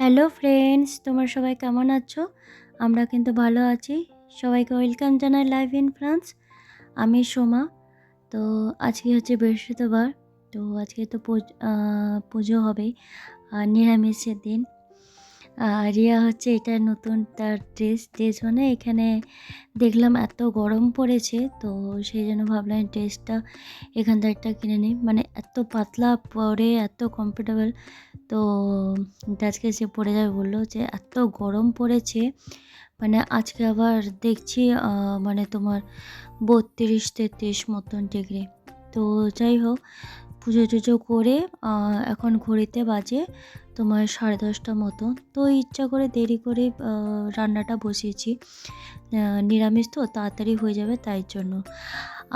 Hello friends, তোমার সবাই কেমন আছো? আমরা কিন্তু ভালো আছি। সবাইকে ওয়েলকাম জানাই লাইভ ইন ফ্রান্স। আমি সোমা। তো আজকে হচ্ছে বৃহস্পতিবার। তো আজকে তো পুজো হবে আর নিরামিষের দিন। রিয়া হচ্ছে এটা নতুন তার ড্রেস ড্রেস মানে এখানে দেখলাম এত গরম পড়েছে, তো সেই জন্য ভাবলাম ড্রেসটা এখান থেকে একটা কিনে নিই। মানে এত পাতলা পরে, এত কমফোর্টেবল তো আজকে সে পড়ে যাবে বলল যে এত গরম পড়েছে। মানে আজকে আবার দেখছি মানে তোমার বত্রিশ তেত্রিশ মতন ডিগ্রি তো যাই হোক পুজো টুজো করে এখন ঘড়িতে বাজে তোমার সাড়ে দশটা মতো। তো ইচ্ছা করে দেরি করে রান্নাটা বসিয়েছি। নিরামিষ তো, তাড়াতাড়ি হয়ে যাবে তাই জন্য।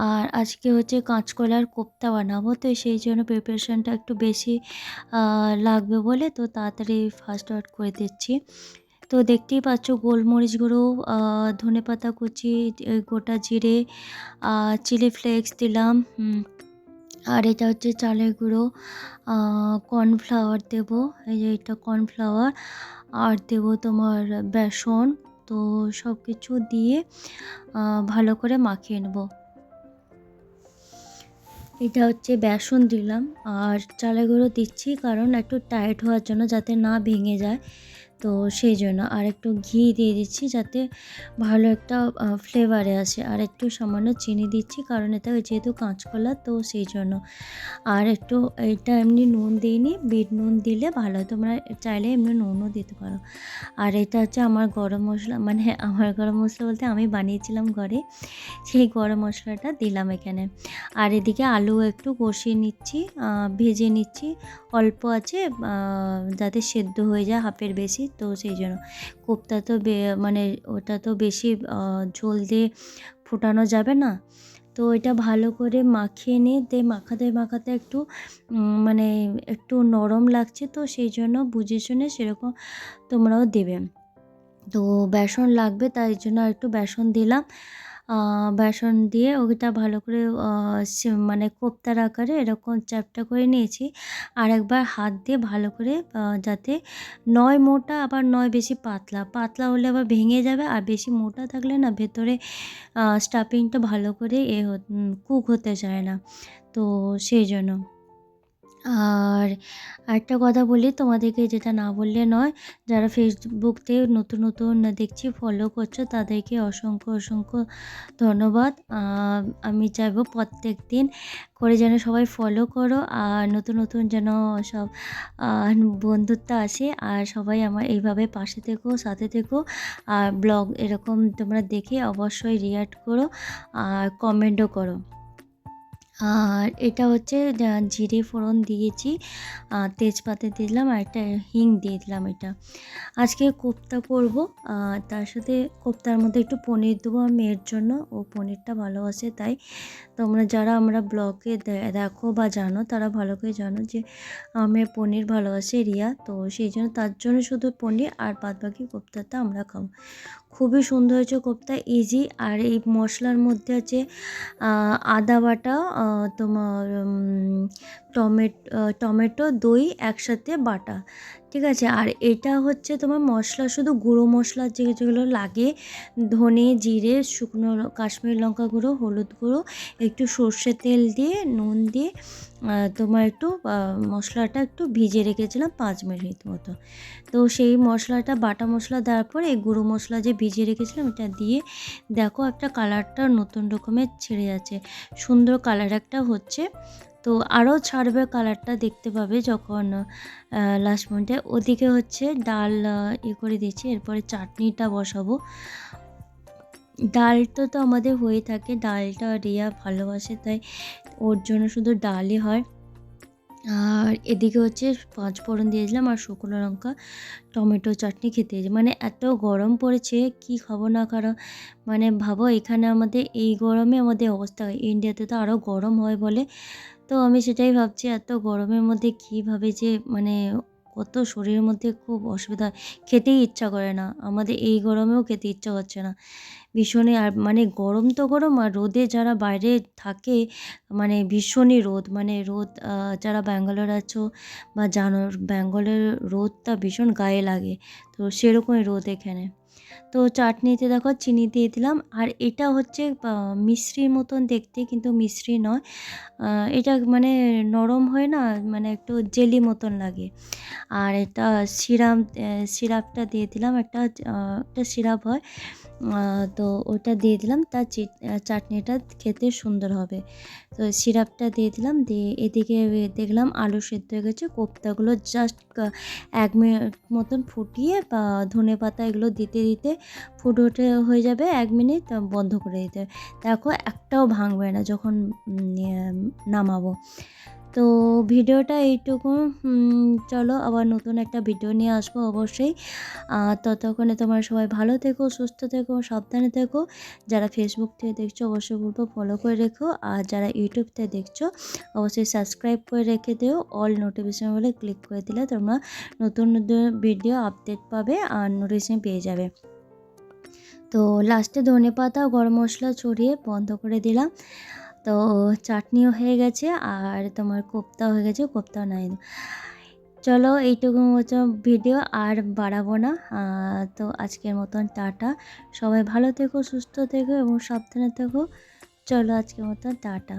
আর আজকে হচ্ছে কাঁচকলার কোপ্তা বানাবো, তো সেই জন্য প্রিপারেশনটা একটু বেশি লাগবে বলে তো তাড়াতাড়ি ফার্স্ট আউট করে দিচ্ছি। তো দেখতেই পাচ্ছ গোলমরিচ গুঁড়ো ধনে পাতা কুচি গোটা জিরে চিলি ফ্লেক্স দিলাম আর এটা হচ্ছে চালের গুঁড়ো। কর্নফ্লাওয়ার দেব। এই যে এটা কর্নফ্লাওয়ার আর দেব তোমার বেসন। তো সব কিছু দিয়ে ভালো করে মাখিয়ে নেব। এটা হচ্ছে বেসন দিলাম। আর চালের গুঁড়ো দিচ্ছি কারণ একটু টাইট হওয়ার জন্য যাতে না ভেঙে যায়। তো সেই জন্য আর একটু ঘি দিয়ে দিচ্ছি যাতে ভালো একটা ফ্লেভারে আসে। আর একটু সামান্য চিনি দিচ্ছি কারণ এটা যেহেতু কাঁচকলা তো সেই জন্য। আর একটু এটা এমনি নুন দিইনি বিট নুন দিলে ভালো। তোমরা চাইলে এমনি নুনও দিতে পারো। আর এটা হচ্ছে আমার গরম মশলা মানে আমার গরম মশলা বলতে আমি বানিয়েছিলাম ঘরে, সেই গরম মশলাটা দিলাম এখানে। আর এদিকে আলু একটু কষিয়ে নিচ্ছি ভেজে নিচ্ছি। অল্প আছে যাতে সেদ্ধ হয়ে যায়, হাফের বেশি। তো সেই জন্য। কোপ্তা তো মানে ওটা তো বেশি ঝোল দিয়ে ফোটানো যাবে না। তো এটা ভালো করে মাখিয়ে নিয়ে দে, মাখাতে মাখাতে একটু মানে একটু নরম লাগছে তো সেই জন্য বুঝে শুনে সেরকম তোমরাও দেবে। তো বেসন লাগবে তাই জন্য একটু বেসন দিলাম। বেসন দিয়ে ওটা ভালো করে মানে কোপ্তার আকারে এরকম চ্যাপটা করে নিয়েছি। আর একবার হাত দিয়ে ভালো করে যাতে নয় মোটা আবার নয় বেশি পাতলা। পাতলা হলে আবার ভেঙে যাবে আর বেশি মোটা থাকলে না ভেতরে স্টাফিংটা ভালো করে এ কুক হতে চায় না। তো সেই জন্য। আর আরেকটা কথা বলি, তোমাদেরকে যেটা না বললে নয়, যারা ফেসবুকতে নতুন নতুন দেখছি ফলো করছ, তাদেরকে অসংখ্য অসংখ্য ধন্যবাদ। আমি চাইব প্রত্যেক দিন করে যেন সবাই ফলো করো, আর নতুন নতুন যেন সব বন্ধুত্ব আসে, আর সবাই আমার এইভাবে পাশে থেকো, সাথে থেকো। আর ব্লগ এরকম তোমরা দেখে অবশ্যই রিয়াক্ট করো, আর কমেন্টও করো। আর এটা হচ্ছে জিরে ফোড়ন দিয়েছি আর তেজপাতা দিলাম আর একটা হিং দিয়ে দিলাম এটা। আজকে কোপ্তা করব তার সাথে কোপ্তার মধ্যে একটু পনির দেবো মেয়ের জন্য, ও পনিরটা ভালোবাসে, তাই তোমরা যারা আমরা ব্লগে দেখো বা জানো, তারা ভালো করে জানো যে আমি পনির ভালোবাসে রিয়া, তো সেই জন্য তার জন্য শুধু পনির আর বাদ বাকি কোপ্তাটা আমরা খাব। খুবই সুন্দর হয়েছে কোপ্তা ইজি আর এই মশলার মধ্যে আছে আদা বাটা তোমার টমেটো টমেটো দই একসাথে বাটা। ঠিক আছে? আর এটা হচ্ছে তোমার মশলা, শুধু গুঁড়ো মশলা যে যেগুলো লাগে, ধনে, জিরে, শুকনো কাশ্মীরি লঙ্কা গুঁড়ো, হলুদ গুঁড়ো, একটু সর্ষে তেল দিয়ে, নুন দিয়ে তোমার একটু মশলাটা একটু ভিজে রেখেছিলাম পাঁচ মিনিট মতো। তো সেই মশলাটা, বাটা মশলা দেওয়ার পর, এই গুঁড়ো মশলা যে ভিজিয়ে রেখেছিলাম, এটা দিয়ে দেখো একটা কালারটা নতুন রকমের ছেড়ে যাচ্ছে। সুন্দর কালার একটা হচ্ছে তো আরও ছাড়বে কালারটা দেখতে পাবে যখন লাস্ট মোমেন্টে ওদিকে হচ্ছে ডাল আহ, ইয়ে করে দিচ্ছি এরপরে চাটনিটা বসাবো। ডালটা তো আমাদের হয়ে থাকে ডালটা রিয়া ভালোবাসে তাই ওর জন্য শুধু ডালই হয়। আর এদিকে হচ্ছে পাঁচ ফোড়ন দিয়েছিলাম আর শুকনো লঙ্কা টমেটো চাটনি খেতে দিয়েছি মানে এত গরম পড়েছে কি খাব না কারণ মানে ভাবো এখানে আমাদের এই গরমে আমাদের অবস্থা হয় ইন্ডিয়াতে তো আরও গরম হয় বলে। তো আমি সেটাই ভাবছি, এত গরমের মধ্যে কীভাবে যে মানে কত শরীরের মধ্যে খুব অসুবিধা খেতেই ইচ্ছা করে না। আমাদের এই গরমেও খেতে ইচ্ছা করছে না। ভীষণই আর মানে গরম তো গরম, আর রোদে যারা বাইরে থাকে মানে ভীষণই রোদ। মানে রোদ যারা ব্যাঙ্গালোর আছো বা জানো বেঙ্গলের রোদটা ভীষণ গায়ে লাগে। তো সেরকমই রোদ এখানে। তো চাটনিতে দেখো চিনি দিয়ে দিলাম। আর এটা হচ্ছে মিশ্রির মতন দেখতে কিন্তু মিশ্রি নয়। এটা মানে নরম হয় না মানে একটু জেলি মতন লাগে। আর এটা সিরাপ সিরাপটা দিয়ে দিলাম। একটা একটা সিরাপ হয় তো ওটা দিয়ে দিলাম। তার চাটনিটা খেতে সুন্দর হবে। তো সিরাপটা দিয়ে দিলাম। দিয়ে এদিকে দেখলাম আলু সেদ্ধ হয়ে গেছে। কোপ্তাগুলো জাস্ট এক মিনিট মতন ফুটিয়ে, বা ধনে পাতা এগুলো দিতে দিতে ফুটে উঠে হয়ে যাবে এক মিনিট বন্ধ করে দিতে। দেখো একটাও ভাঙবে না যখন ইয়ে, নামাবো তো ভিডিওটা এইটুকু। চলো আবার নতুন একটা ভিডিও নিয়ে আসব অবশ্যই। ততক্ষণে তোমার সবাই ভালো থেকো, সুস্থ থেকো, সাবধানে থেকো। যারা ফেসবুক থেকে দেখছ অবশ্যই বলব ফলো করে রেখো। আর যারা ইউটিউব থেকে দেখছ অবশ্যই সাবস্ক্রাইব করে রেখে দিও। অল নোটিফিকেশন বলে ক্লিক করে দিলে তোমরা নতুন নতুন ভিডিও আপডেট পাবে আর নোটিফিকেশন পেয়ে যাবে। তো লাস্টে ধনে পাতা গরম মশলা ছড়িয়ে বন্ধ করে দিলাম। তো চাটনিও হয়ে গেছে আর তোমার কোপ্তাও হয়ে গেছে কোপ্তাও নাই। চলো এইটুকু মতো ভিডিও আর বাড়াবো না। তো আজকের মতন টাটা। সবাই ভালো থেকো, সুস্থ থেকো এবং সাবধানে থেকো। চলো আজকের মতন টাটা।